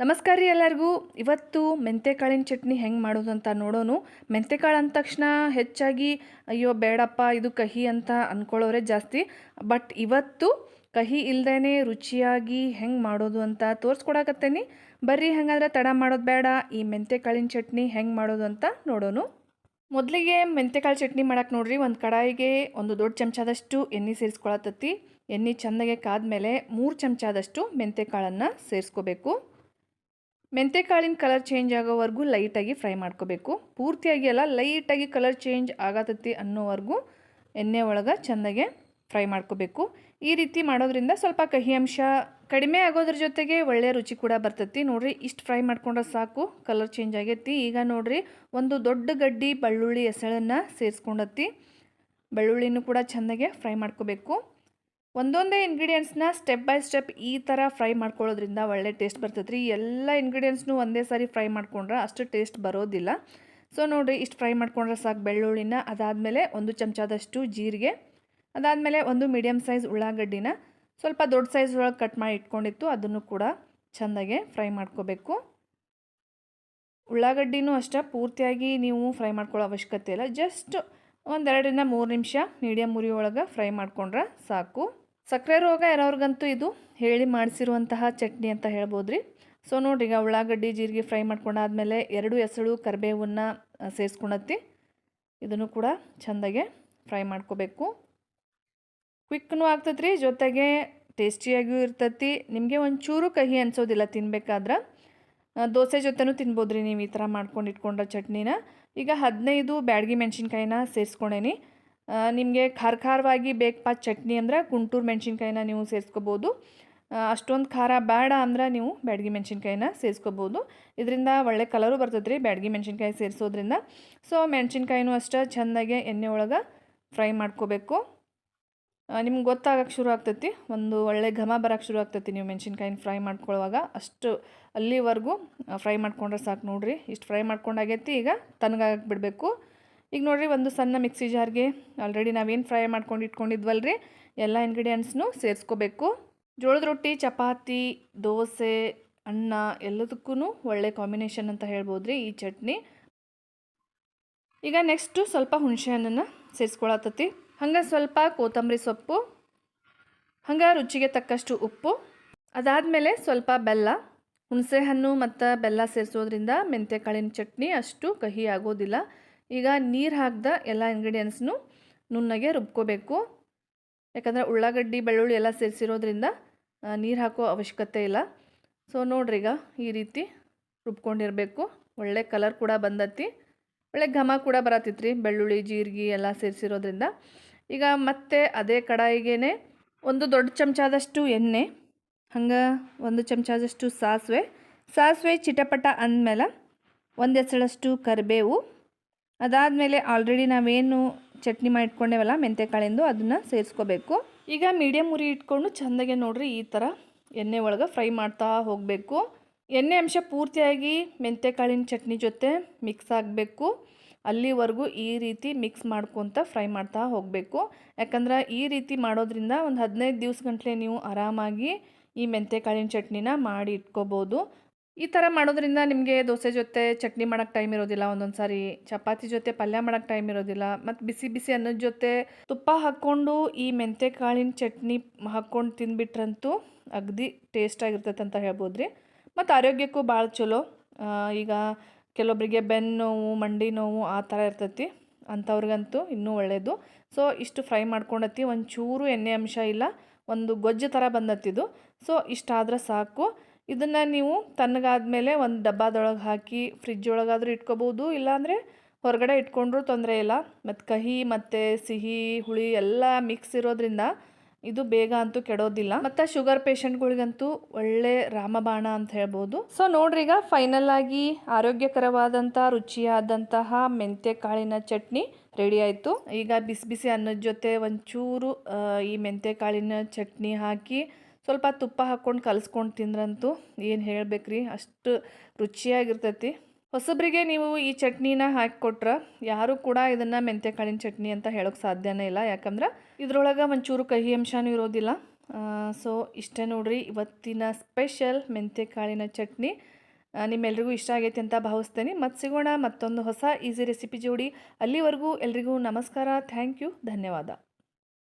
ನಮಸ್ಕಾರ ರೀ ಎಲ್ಲರಿಗೂ. ಇವತ್ತು ಮೆಂತೆಕಾಳಿನ ಚಟ್ನಿ ಹೆಂಗೆ ಮಾಡೋದು ಅಂತ ನೋಡೋನು. ಮೆಂತೆಕಾಳು ಅಂದ ತಕ್ಷಣ ಹೆಚ್ಚಾಗಿ, ಅಯ್ಯೋ ಬೇಡಪ್ಪ, ಇದು ಕಹಿ ಅಂತ ಅಂದ್ಕೊಳ್ಳೋರೆ ಜಾಸ್ತಿ. ಬಟ್ ಇವತ್ತು ಕಹಿ ಇಲ್ಲದೇ ರುಚಿಯಾಗಿ ಹೆಂಗೆ ಮಾಡೋದು ಅಂತ ತೋರಿಸ್ಕೊಡಕತ್ತೇನಿ. ಬರ್ರಿ, ಹಂಗಾದ್ರೆ ತಡ ಮಾಡೋದು ಬೇಡ. ಈ ಮೆಂತೆಕಾಳಿನ ಚಟ್ನಿ ಹೆಂಗೆ ಮಾಡೋದು ಅಂತ ನೋಡೋನು. ಮೊದಲಿಗೆ ಮೆಂತೆಕಾಳು ಚಟ್ನಿ ಮಾಡಕ್ಕೆ ನೋಡ್ರಿ. ಒಂದು ಕಡಾಯಿಗೆ ಒಂದು ದೊಡ್ಡ ಚಮಚದಷ್ಟು ಎಣ್ಣೆ ಸೇರಿಸ್ಕೊಳತತ್ತಿ ಎಣ್ಣೆ ಚೆಂದಾಗೆ ಕಾದ್ಮೇಲೆ ಮೂರು ಚಮಚದಷ್ಟು ಮೆಂತೆಕಾಳನ್ನು ಸೇರಿಸ್ಕೋಬೇಕು. ಮೆಂತೆಕಾಳಿನ ಕಲರ್ ಚೇಂಜ್ ಆಗೋವರೆಗೂ ಲೈಟಾಗಿ ಫ್ರೈ ಮಾಡ್ಕೋಬೇಕು. ಪೂರ್ತಿಯಾಗಿ ಅಲ್ಲ ಲೈಟಾಗಿ ಕಲರ್ ಚೇಂಜ್ ಆಗತತ್ತಿ ಅನ್ನೋವರೆಗೂ ಎಣ್ಣೆ ಒಳಗೆ ಚೆಂದಾಗೆ ಫ್ರೈ ಮಾಡ್ಕೋಬೇಕು. ಈ ರೀತಿ ಮಾಡೋದ್ರಿಂದ ಸ್ವಲ್ಪ ಕಹಿ ಅಂಶ ಕಡಿಮೆ ಆಗೋದ್ರ ಜೊತೆಗೆ ಒಳ್ಳೆಯ ರುಚಿ ಕೂಡ ಬರ್ತೈತಿ. ನೋಡ್ರಿ, ಇಷ್ಟು ಫ್ರೈ ಮಾಡ್ಕೊಂಡ್ರೆ ಸಾಕು ಕಲರ್ ಚೇಂಜ್ ಆಗೈತಿ. ಈಗ ನೋಡ್ರಿ, ಒಂದು ದೊಡ್ಡ ಗಡ್ಡಿ ಬೆಳ್ಳುಳ್ಳಿ ಎಸಳನ್ನು ಸೇರಿಸ್ಕೊಂಡತ್ತಿ, ಬೆಳ್ಳುಳ್ಳಿನೂ ಕೂಡ ಚೆಂದಾಗೆ ಫ್ರೈ ಮಾಡ್ಕೋಬೇಕು. ಒಂದೊಂದೇ ಇಂಗ್ರೀಡಿಯೆಂಟ್ಸ್ನ ಸ್ಟೆಪ್ ಬೈ ಸ್ಟೆಪ್ ಈ ಥರ ಫ್ರೈ ಮಾಡ್ಕೊಳ್ಳೋದ್ರಿಂದ ಒಳ್ಳೆ ಟೇಸ್ಟ್ ಬರ್ತೈತೆ ರೀ ಎಲ್ಲ ಇಂಗ್ರೀಡಿಯೆಂಟ್ಸ್ನು ಒಂದೇ ಸಾರಿ ಫ್ರೈ ಮಾಡ್ಕೊಂಡ್ರೆ ಅಷ್ಟು ಟೇಸ್ಟ್ ಬರೋದಿಲ್ಲ. ಸೊ ನೋಡಿರಿ, ಇಷ್ಟು ಫ್ರೈ ಮಾಡ್ಕೊಂಡ್ರೆ ಸಾಕು ಬೆಳ್ಳುಳ್ಳಿನ, ಅದಾದಮೇಲೆ ಒಂದು ಚಮಚದಷ್ಟು ಜೀರಿಗೆ, ಅದಾದಮೇಲೆ ಒಂದು ಮೀಡಿಯಮ್ ಸೈಜ್ ಉಳ್ಳಾಗಡ್ಡಿನ, ಸ್ವಲ್ಪ ದೊಡ್ಡ ಸೈಜ್ ಒಳಗೆ ಕಟ್ ಮಾಡಿ ಇಟ್ಕೊಂಡಿತ್ತು, ಅದನ್ನು ಕೂಡ ಚೆಂದಾಗೆ ಫ್ರೈ ಮಾಡ್ಕೋಬೇಕು. ಉಳ್ಳಾಗಡ್ಡಿನೂ ಅಷ್ಟೇ, ಪೂರ್ತಿಯಾಗಿ ನೀವು ಫ್ರೈ ಮಾಡ್ಕೊಳ್ಳೋ ಅವಶ್ಯಕತೆ ಇಲ್ಲ. ಜಸ್ಟ್ ಒಂದೆರಡರಿಂದ ಮೂರು ನಿಮಿಷ ಮೀಡಿಯಮ್ ಉರಿಯೊಳಗೆ ಫ್ರೈ ಮಾಡ್ಕೊಂಡ್ರೆ ಸಾಕು. ಸಕ್ಕರೆ ರೋಗ ಇರೋರ್ಗಂತೂ ಇದು ಹೇಳಿ ಮಾಡಿಸಿರುವಂತಹ ಚಟ್ನಿ ಅಂತ ಹೇಳ್ಬೋದು ರೀ ಸೊ ನೋಡಿರಿ ಈಗ ಉಳ್ಳಾಗಡ್ಡಿ, ಜೀರಿಗೆ ಫ್ರೈ ಮಾಡ್ಕೊಂಡಾದ್ಮೇಲೆ ಎರಡು ಎಸಳು ಕರಿಬೇವನ್ನು ಸೇರಿಸ್ಕೊಳತ್ತಿ ಇದನ್ನು ಕೂಡ ಚೆಂದಾಗೆ ಫ್ರೈ ಮಾಡ್ಕೋಬೇಕು. ಕ್ವಿಕ್ನೂ ಆಗ್ತೈತೆ ರೀ ಜೊತೆಗೆ ಟೇಸ್ಟಿಯಾಗಿಯೂ ಇರ್ತೈತಿ ನಿಮಗೆ ಒಂಚೂರು ಕಹಿ ಅನಿಸೋದಿಲ್ಲ ತಿನ್ಬೇಕಾದ್ರೆ. ದೋಸೆ ಜೊತೆನೂ ತಿನ್ಬೋದು ರೀ ನೀವು ಈ ಥರ ಮಾಡ್ಕೊಂಡು ಇಟ್ಕೊಂಡ್ರೆ ಚಟ್ನಿನ. ಈಗ ಹದಿನೈದು ಬ್ಯಾಡಗಿ ಮೆಣಸಿನ್ಕಾಯಿನ ಸೇರಿಸ್ಕೊಂಡೇನಿ ನಿಮಗೆ ಖಾರ ಖಾರವಾಗಿ ಬೇಕಪ್ಪ ಚಟ್ನಿ ಅಂದ್ರೆ ಗುಂಟೂರು ಮೆಣಸಿನ್ಕಾಯಿನ ನೀವು ಸೇರಿಸ್ಕೋಬೋದು. ಅಷ್ಟೊಂದು ಖಾರ ಬೇಡ ಅಂದ್ರೆ ನೀವು ಬ್ಯಾಡಗಿ ಮೆಣಸಿನ್ಕಾಯಿನ ಸೇರಿಸ್ಕೋಬೋದು. ಇದರಿಂದ ಒಳ್ಳೆ ಕಲರು ಬರ್ತದೆ ರೀ ಬ್ಯಾಡಗಿ ಮೆಣಸಿನ್ಕಾಯಿ ಸೇರಿಸೋದ್ರಿಂದ. ಸೊ ಮೆಣಸಿನ್ಕಾಯಿನೂ ಅಷ್ಟೇ ಚೆಂದಾಗಿ ಎಣ್ಣೆ ಒಳಗೆ ಫ್ರೈ ಮಾಡ್ಕೋಬೇಕು. ನಿಮ್ಗೆ ಗೊತ್ತಾಗಕ್ಕೆ ಶುರು ಆಗ್ತೈತಿ. ಒಂದು ಒಳ್ಳೆ ಘಮ ಬರೋಕ್ಕೆ ಶುರು ಆಗ್ತೈತಿ ನೀವು ಮೆಣಸಿನ್ಕಾಯಿನ ಫ್ರೈ ಮಾಡ್ಕೊಳ್ಳುವಾಗ ಅಷ್ಟು ಅಲ್ಲಿವರೆಗೂ ಫ್ರೈ ಮಾಡ್ಕೊಂಡ್ರೆ ಸಾಕು ನೋಡಿರಿ. ಇಷ್ಟು ಫ್ರೈ ಮಾಡ್ಕೊಂಡಾಗೈತಿ ಈಗ ತಣ್ಣಗಾಗಕ್ಕೆ ಬಿಡಬೇಕು. ಈಗ ನೋಡಿರಿ ಒಂದು ಸಣ್ಣ ಮಿಕ್ಸಿ ಜಾರ್ಗೆ ಆಲ್ರೆಡಿ ನಾವೇನು ಫ್ರೈ ಮಾಡ್ಕೊಂಡು ಇಟ್ಕೊಂಡಿದ್ವಲ್ಲ ರೀ ಎಲ್ಲ ಇಂಗ್ರೀಡಿಯೆಂಟ್ಸ್ನು ಸೇರಿಸ್ಕೋಬೇಕು. ಜೋಳದ ರೊಟ್ಟಿ, ಚಪಾತಿ, ದೋಸೆ, ಅನ್ನ ಎಲ್ಲದಕ್ಕೂ ಒಳ್ಳೆ ಕಾಂಬಿನೇಷನ್ ಅಂತ ಹೇಳ್ಬೋದು ರೀ ಈ ಚಟ್ನಿ. ಈಗ ನೆಕ್ಸ್ಟು ಸ್ವಲ್ಪ ಹುಣಸೆ ಹಣ್ಣನ್ನು ಸೇರಿಸ್ಕೊಳತತಿ ಹಂಗೆ ಸ್ವಲ್ಪ ಕೊತ್ತಂಬರಿ ಸೊಪ್ಪು, ಹಂಗೆ ರುಚಿಗೆ ತಕ್ಕಷ್ಟು ಉಪ್ಪು, ಅದಾದಮೇಲೆ ಸ್ವಲ್ಪ ಬೆಲ್ಲ. ಹುಣಸೆ ಹಣ್ಣು ಮತ್ತು ಬೆಲ್ಲ ಸೇರಿಸೋದ್ರಿಂದ ಮೆಂತ್ಯಕಾಳಿನ ಚಟ್ನಿ ಅಷ್ಟು ಕಹಿ ಆಗೋದಿಲ್ಲ. ಈಗ ನೀರು ಹಾಕ್ದ ಎಲ್ಲ ಇಂಗ್ರೀಡಿಯೆಂಟ್ಸ್ನು ನುಣ್ಣಗೆ ರುಬ್ಕೋಬೇಕು. ಯಾಕಂದರೆ ಉಳ್ಳಾಗಡ್ಡಿ, ಬೆಳ್ಳುಳ್ಳಿ ಎಲ್ಲ ಸೇರಿಸಿರೋದ್ರಿಂದ ನೀರು ಹಾಕೋ ಅವಶ್ಯಕತೆ ಇಲ್ಲ. ಸೊ ನೋಡ್ರಿ ಈಗ ಈ ರೀತಿ ರುಬ್ಕೊಂಡಿರಬೇಕು. ಒಳ್ಳೆ ಕಲರ್ ಕೂಡ ಬಂದತ್ತಿ ಒಳ್ಳೆ ಘಮ ಕೂಡ ಬರತ್ತಿತ್ತು ಬೆಳ್ಳುಳ್ಳಿ, ಜೀರಿಗೆ ಎಲ್ಲ ಸೇರಿಸಿರೋದ್ರಿಂದ. ಈಗ ಮತ್ತೆ ಅದೇ ಕಡಾಯಿಗೆ ಒಂದು ದೊಡ್ಡ ಚಮಚದಷ್ಟು ಎಣ್ಣೆ, ಹಂಗೆ ಒಂದು ಚಮಚದಷ್ಟು ಸಾಸಿವೆ. ಸಾಸಿವೆ ಚಿಟಪಟ ಅಂದಮೇಲೆ ಒಂದು ಎಸಳಷ್ಟು ಕರಿಬೇವು. ಅದಾದಮೇಲೆ ಆಲ್ರೆಡಿ ನಾವೇನು ಚಟ್ನಿ ಮಾಡಿಟ್ಕೊಂಡೇವಲ್ಲ ಮೆಂತೆಕಾಳಿಂದು ಅದನ್ನು ಸೇರಿಸ್ಕೋಬೇಕು. ಈಗ ಮೀಡಿಯಮ್ ಉರಿ ಇಟ್ಕೊಂಡು ಚೆಂದಾಗೆ ನೋಡ್ರಿ ಈ ಥರ ಎಣ್ಣೆ ಒಳಗೆ ಫ್ರೈ ಮಾಡ್ತಾ ಹೋಗಬೇಕು. ಎಣ್ಣೆ ಅಂಶ ಪೂರ್ತಿಯಾಗಿ ಮೆಂತೆಕಾಳಿನ ಚಟ್ನಿ ಜೊತೆ ಮಿಕ್ಸ್ ಆಗಬೇಕು. ಅಲ್ಲಿವರೆಗೂ ಈ ರೀತಿ ಮಿಕ್ಸ್ ಮಾಡ್ಕೊತ ಫ್ರೈ ಮಾಡ್ತಾ ಹೋಗಬೇಕು. ಯಾಕಂದ್ರೆ ಈ ರೀತಿ ಮಾಡೋದ್ರಿಂದ ಒಂದು ಹದಿನೈದು ದಿವ್ಸ ಗಂಟಲೆ ನೀವು ಆರಾಮಾಗಿ ಈ ಮೆಂತೆಕಾಳಿನ ಚಟ್ನಿನ ಮಾಡಿ ಇಟ್ಕೋಬೋದು. ಈ ಥರ ಮಾಡೋದ್ರಿಂದ ನಿಮಗೆ ದೋಸೆ ಜೊತೆ ಚಟ್ನಿ ಮಾಡೋಕ್ಕೆ ಟೈಮ್ ಇರೋದಿಲ್ಲ, ಒಂದೊಂದು ಸಾರಿ ಚಪಾತಿ ಜೊತೆ ಪಲ್ಯ ಮಾಡೋಕ್ಕೆ ಟೈಮ್ ಇರೋದಿಲ್ಲ, ಮತ್ತು ಬಿಸಿ ಬಿಸಿ ಅನ್ನದ ಜೊತೆ ತುಪ್ಪ ಹಾಕ್ಕೊಂಡು ಈ ಮೆಂತೆಕಾಳಿನ ಚಟ್ನಿ ಹಾಕ್ಕೊಂಡು ತಿಂದ್ಬಿಟ್ರಂತೂ ಅಗದಿ ಟೇಸ್ಟಾಗಿರ್ತೈತೆ ಅಂತ ಹೇಳ್ಬೋದು ರೀ ಮತ್ತು ಆರೋಗ್ಯಕ್ಕೂ ಭಾಳ ಚಲೋ. ಈಗ ಕೆಲವೊಬ್ಬರಿಗೆ ಬೆನ್ನು ನೋವು, ಮಂಡಿ ನೋವು ಆ ಥರ ಇರ್ತೈತಿ, ಅಂಥವ್ರಿಗಂತೂ ಇನ್ನೂ ಒಳ್ಳೆಯದು ಸೊ, ಇಷ್ಟು ಫ್ರೈ ಮಾಡ್ಕೊಂಡತಿ, ಒಂಚೂರು ಎಣ್ಣೆ ಅಂಶ ಇಲ್ಲ, ಒಂದು ಗೊಜ್ಜು ಥರ ಬಂದತ್ತಿದು ಸೊ, ಇಷ್ಟಾದ್ರೆ ಸಾಕು. ಇದನ್ನು ನೀವು ತಣ್ಣಗಾದ್ಮೇಲೆ ಒಂದು ಡಬ್ಬಾದೊಳಗೆ ಹಾಕಿ ಫ್ರಿಜ್ ಒಳಗಾದರೂ ಇಟ್ಕೋಬೋದು, ಇಲ್ಲಾಂದರೆ ಹೊರಗಡೆ ಇಟ್ಕೊಂಡ್ರೂ ತೊಂದರೆ ಇಲ್ಲ. ಮತ್ತು ಕಹಿ ಮತ್ತು ಸಿಹಿ, ಹುಳಿ ಎಲ್ಲ ಮಿಕ್ಸ್ ಇರೋದ್ರಿಂದ ಇದು ಬೇಗ ಅಂತೂ ಕೆಡೋದಿಲ್ಲ. ಮತ್ತು ಶುಗರ್ ಪೇಷಂಟ್ಗಳಿಗಂತೂ ಒಳ್ಳೆ ರಾಮಬಾಣ ಅಂತ ಹೇಳ್ಬೋದು. ಸೊ ನೋಡ್ರಿ ಈಗ ಫೈನಲ್ ಆಗಿ ಆರೋಗ್ಯಕರವಾದಂಥ ರುಚಿಯಾದಂತಹ ಮೆಂತ್ಯ ಕಾಳಿನ ಚಟ್ನಿ ರೆಡಿ ಆಯಿತು. ಈಗ ಬಿಸಿ ಬಿಸಿ ಅನ್ನದ ಜೊತೆ ಒಂಚೂರು ಈ ಮೆಂತ್ಯ ಕಾಳಿನ ಚಟ್ನಿ ಹಾಕಿ ಸ್ವಲ್ಪ ತುಪ್ಪ ಹಾಕ್ಕೊಂಡು ಕಲಿಸ್ಕೊಂಡು ತಿಂದ್ರಂತೂ ಏನು ಹೇಳ್ಬೇಕ್ರಿ, ಅಷ್ಟು ರುಚಿಯಾಗಿರ್ತೈತಿ. ಹೊಸಬ್ರಿಗೆ ನೀವು ಈ ಚಟ್ನಿನ ಹಾಕಿಕೊಟ್ರೆ ಯಾರೂ ಕೂಡ ಇದನ್ನು ಮೆಂತ್ಯಕಾಳಿನ ಚಟ್ನಿ ಅಂತ ಹೇಳೋಕ್ಕೆ ಸಾಧ್ಯನೇ ಇಲ್ಲ. ಯಾಕಂದ್ರೆ ಇದ್ರೊಳಗೆ ಒಂಚೂರು ಕಹಿ ಅಂಶನೂ ಇರೋದಿಲ್ಲ. ಸೊ ಇಷ್ಟೇ ನೋಡ್ರಿ, ಇವತ್ತಿನ ಸ್ಪೆಷಲ್ ಮೆಂತ್ಯ ಕಾಳಿನ ಚಟ್ನಿ ನಿಮ್ಮೆಲ್ರಿಗೂ ಇಷ್ಟ ಆಗೈತೆ ಅಂತ ಭಾವಿಸ್ತೇನೆ. ಮತ್ತು ಸಿಗೋಣ ಮತ್ತೊಂದು ಹೊಸ ಈಸಿ ರೆಸಿಪಿ ಜೋಡಿ. ಅಲ್ಲಿವರೆಗೂ ಎಲ್ರಿಗೂ ನಮಸ್ಕಾರ, ಥ್ಯಾಂಕ್ ಯು, ಧನ್ಯವಾದ.